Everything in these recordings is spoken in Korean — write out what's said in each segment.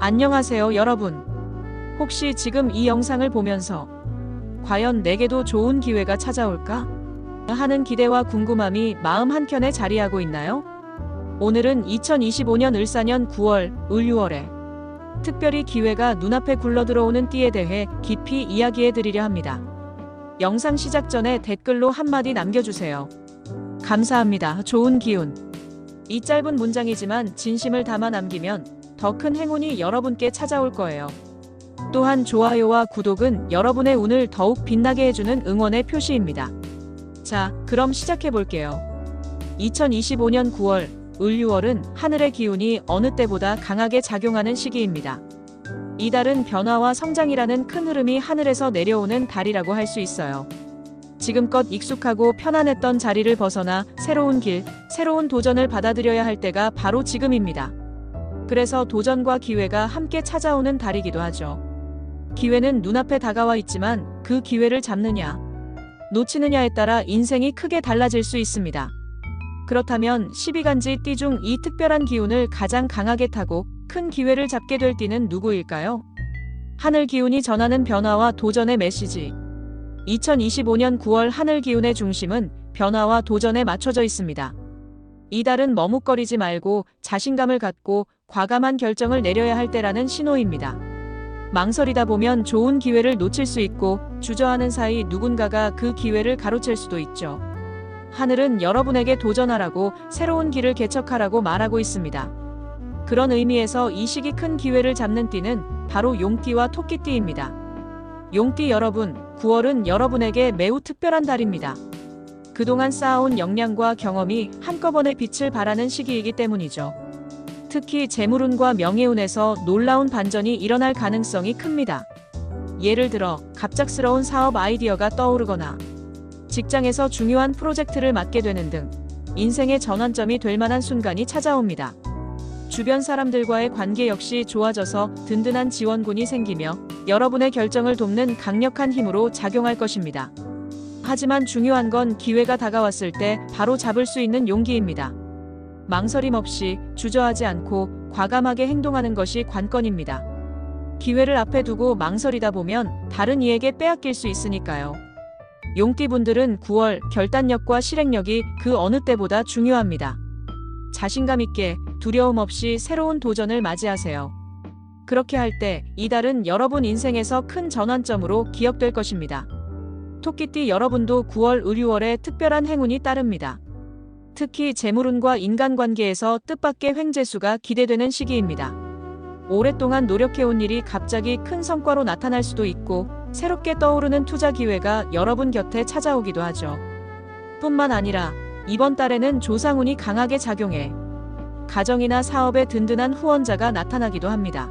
안녕하세요, 여러분. 혹시 지금 이 영상을 보면서 과연 내게도 좋은 기회가 찾아올까? 하는 기대와 궁금함이 마음 한켠에 자리하고 있나요? 오늘은 2025년 을사년 9월, 을유월에 특별히 기회가 눈앞에 굴러들어오는 띠에 대해 깊이 이야기해 드리려 합니다. 영상 시작 전에 댓글로 한마디 남겨주세요. 감사합니다. 좋은 기운. 이 짧은 문장이지만 진심을 담아 남기면 더 큰 행운이 여러분께 찾아올 거예요. 또한 좋아요와 구독은 여러분의 운을 더욱 빛나게 해주는 응원의 표시입니다. 자, 그럼 시작해 볼게요. 2025년 9월, 을유월은 하늘의 기운이 어느 때보다 강하게 작용하는 시기입니다. 이달은 변화와 성장이라는 큰 흐름이 하늘에서 내려오는 달이라고 할 수 있어요. 지금껏 익숙하고 편안했던 자리를 벗어나 새로운 길, 새로운 도전을 받아들여야 할 때가 바로 지금입니다. 그래서 도전과 기회가 함께 찾아오는 달이기도 하죠. 기회는 눈앞에 다가와 있지만 그 기회를 잡느냐, 놓치느냐에 따라 인생이 크게 달라질 수 있습니다. 그렇다면 12간지 띠 중 이 특별한 기운을 가장 강하게 타고 큰 기회를 잡게 될 띠는 누구일까요? 하늘 기운이 전하는 변화와 도전의 메시지. 2025년 9월 하늘 기운의 중심은 변화와 도전에 맞춰져 있습니다. 이달은 머뭇거리지 말고 자신감을 갖고 과감한 결정을 내려야 할 때라는 신호입니다. 망설이다 보면 좋은 기회를 놓칠 수 있고 주저하는 사이 누군가가 그 기회를 가로챌 수도 있죠. 하늘은 여러분에게 도전하라고 새로운 길을 개척하라고 말하고 있습니다. 그런 의미에서 이 시기 큰 기회를 잡는 띠는 바로 용띠와 토끼띠입니다. 용띠 여러분, 9월은 여러분에게 매우 특별한 달입니다. 그동안 쌓아온 역량과 경험이 한꺼번에 빛을 발하는 시기이기 때문이죠. 특히 재물운과 명예운에서 놀라운 반전이 일어날 가능성이 큽니다. 예를 들어 갑작스러운 사업 아이디어가 떠오르거나 직장에서 중요한 프로젝트를 맡게 되는 등 인생의 전환점이 될 만한 순간이 찾아옵니다. 주변 사람들과의 관계 역시 좋아져서 든든한 지원군이 생기며 여러분의 결정을 돕는 강력한 힘으로 작용할 것입니다. 하지만 중요한 건 기회가 다가왔을 때 바로 잡을 수 있는 용기입니다. 망설임 없이 주저하지 않고 과감하게 행동하는 것이 관건입니다. 기회를 앞에 두고 망설이다 보면 다른 이에게 빼앗길 수 있으니까요. 용띠분들은 9월 결단력과 실행력이 그 어느 때보다 중요합니다. 자신감 있게 두려움 없이 새로운 도전을 맞이하세요. 그렇게 할 때 이달은 여러분 인생에서 큰 전환점으로 기억될 것입니다. 토끼띠 여러분도 9월 의류월에 특별한 행운이 따릅니다. 특히 재물운과 인간관계에서 뜻밖의 횡재수가 기대되는 시기입니다. 오랫동안 노력해온 일이 갑자기 큰 성과로 나타날 수도 있고 새롭게 떠오르는 투자 기회가 여러분 곁에 찾아오기도 하죠. 뿐만 아니라 이번 달에는 조상운이 강하게 작용해 가정이나 사업에 든든한 후원자가 나타나기도 합니다.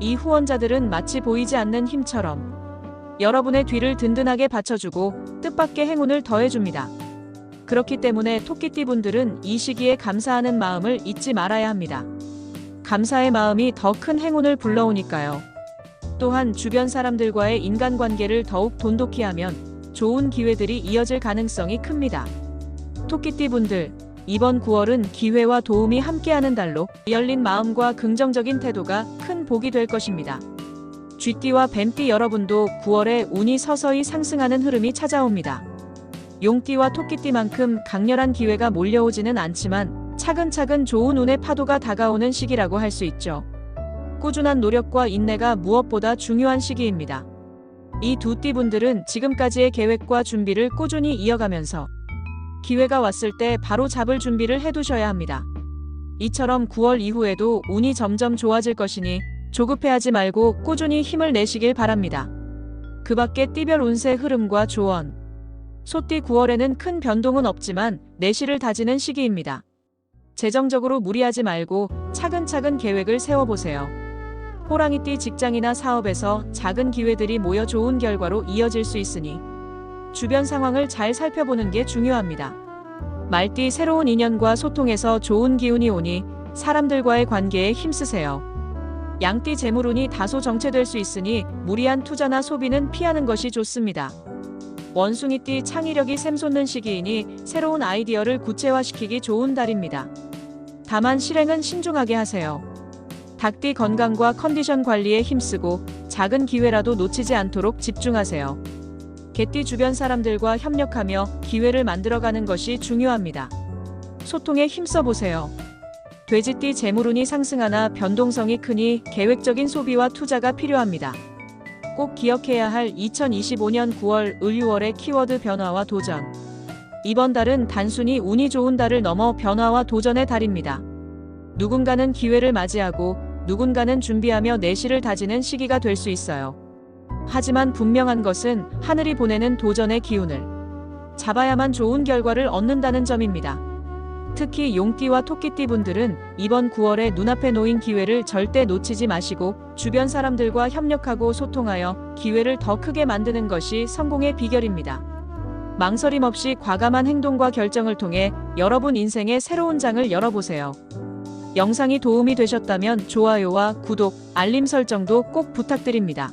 이 후원자들은 마치 보이지 않는 힘처럼 여러분의 뒤를 든든하게 받쳐주고 뜻밖의 행운을 더해줍니다. 그렇기 때문에 토끼띠 분들은 이 시기에 감사하는 마음을 잊지 말아야 합니다. 감사의 마음이 더 큰 행운을 불러오니까요. 또한 주변 사람들과의 인간관계를 더욱 돈독히 하면 좋은 기회들이 이어질 가능성이 큽니다. 토끼띠 분들, 이번 9월은 기회와 도움이 함께하는 달로 열린 마음과 긍정적인 태도가 큰 복이 될 것입니다. 쥐띠와 뱀띠 여러분도 9월에 운이 서서히 상승하는 흐름이 찾아옵니다. 용띠와 토끼띠만큼 강렬한 기회가 몰려오지는 않지만 차근차근 좋은 운의 파도가 다가오는 시기라고 할 수 있죠. 꾸준한 노력과 인내가 무엇보다 중요한 시기입니다. 이 두 띠분들은 지금까지의 계획과 준비를 꾸준히 이어가면서 기회가 왔을 때 바로 잡을 준비를 해두셔야 합니다. 이처럼 9월 이후에도 운이 점점 좋아질 것이니 조급해하지 말고 꾸준히 힘을 내시길 바랍니다. 그 밖에 띠별 운세 흐름과 조언. 소띠 9월에는 큰 변동은 없지만 내실을 다지는 시기입니다. 재정적으로 무리하지 말고 차근차근 계획을 세워보세요. 호랑이띠 직장이나 사업에서 작은 기회들이 모여 좋은 결과로 이어질 수 있으니 주변 상황을 잘 살펴보는 게 중요합니다. 말띠 새로운 인연과 소통에서 좋은 기운이 오니 사람들과의 관계에 힘쓰세요. 양띠 재물운이 다소 정체될 수 있으니 무리한 투자나 소비는 피하는 것이 좋습니다. 원숭이띠 창의력이 샘솟는 시기이니 새로운 아이디어를 구체화시키기 좋은 달입니다. 다만 실행은 신중하게 하세요. 닭띠 건강과 컨디션 관리에 힘쓰고 작은 기회라도 놓치지 않도록 집중하세요. 개띠 주변 사람들과 협력하며 기회를 만들어가는 것이 중요합니다. 소통에 힘써 보세요. 돼지띠 재물운이 상승하나 변동성이 크니 계획적인 소비와 투자가 필요합니다. 꼭 기억해야 할 2025년 9월 을유월의 키워드 변화와 도전. 이번 달은 단순히 운이 좋은 달을 넘어 변화와 도전의 달입니다. 누군가는 기회를 맞이하고 누군가는 준비하며 내실을 다지는 시기가 될 수 있어요. 하지만 분명한 것은 하늘이 보내는 도전의 기운을 잡아야만 좋은 결과를 얻는다는 점입니다. 특히 용띠와 토끼띠 분들은 이번 9월에 눈앞에 놓인 기회를 절대 놓치지 마시고 주변 사람들과 협력하고 소통하여 기회를 더 크게 만드는 것이 성공의 비결입니다. 망설임 없이 과감한 행동과 결정을 통해 여러분 인생의 새로운 장을 열어보세요. 영상이 도움이 되셨다면 좋아요와 구독, 알림 설정도 꼭 부탁드립니다.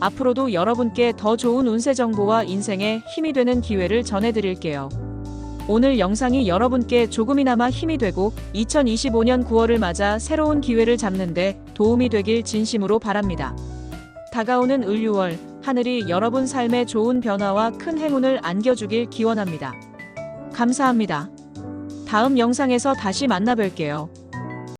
앞으로도 여러분께 더 좋은 운세 정보와 인생에 힘이 되는 기회를 전해드릴게요. 오늘 영상이 여러분께 조금이나마 힘이 되고 2025년 9월을 맞아 새로운 기회를 잡는데 도움이 되길 진심으로 바랍니다. 다가오는 을유월, 하늘이 여러분 삶에 좋은 변화와 큰 행운을 안겨주길 기원합니다. 감사합니다. 다음 영상에서 다시 만나뵐게요.